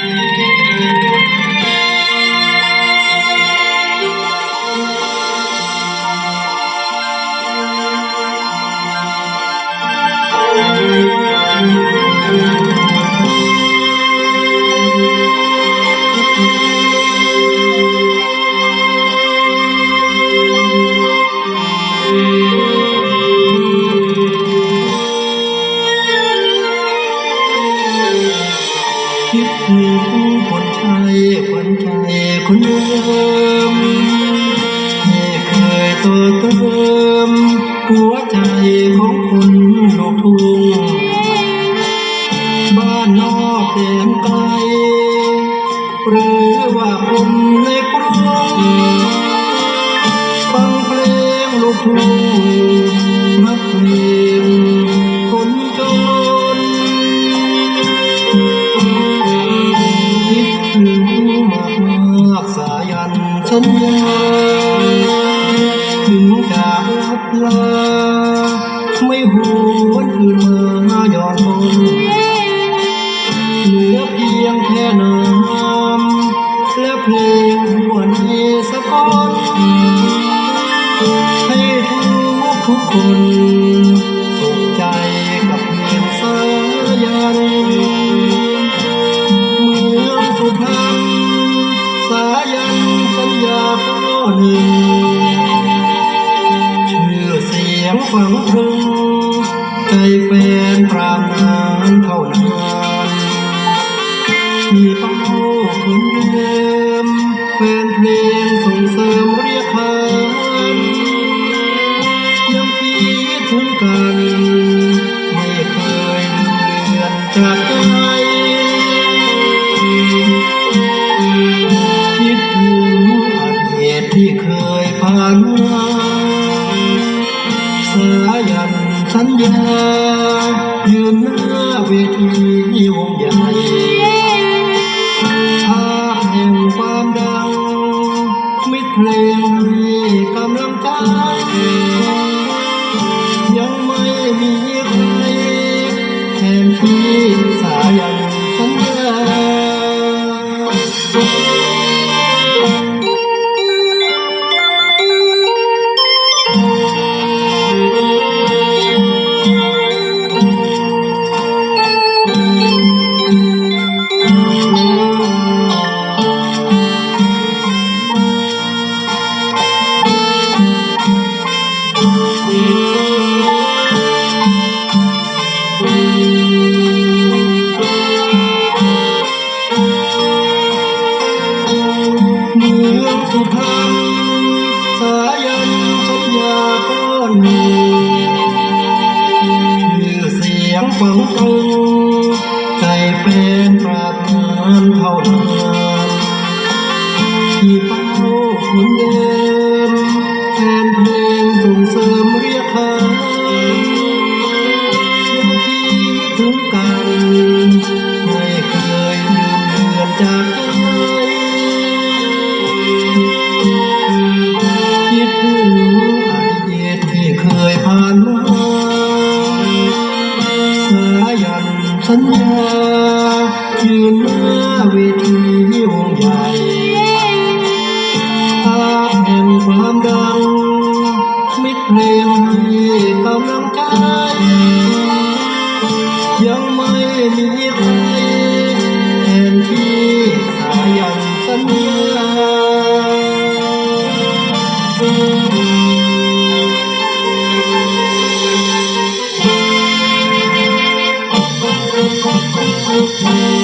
คิ ชายคนใจคนเดิมที่เคยต่อเติมหัวใจของคนลูกทุ่งบ้านนอกแดนไกลหรือว่าคนในกรุงฟังเพลงลูกทุ่งนักเพลง ยันสัญญาถึงจากลับลาไม่หวนคืนมาหยอนมนเหลือเพียงแค่น้ำและเพลงหวนเอสะกอนให้ทุกทุกคนสุขใจกับเพลงสายัน ข้อชื่อเสียงฝังตรึงใจแฟนปรามานเท่านานมีเป้าคนเดิมแฟนเพลงส่งเสริมเรียกขายังคิดถึงกัน ไม่เคยเลือนจากใจ สัญญายืนหน้าเวทีวงใหญ่ภาพแห่งความดังมิตรเพลงให้กำลังใจยังไม่มีใครแทนที่สายันสัญญา มีชื่อเสียงฝังตรงใจเป็นประธานเท่านานที่เป้าคนเดิ สัญญายืนหน้าเวทียิ่งใหญ่ภาพแห่งความดังมิตรเพลงให้กำลังใจ Thank you.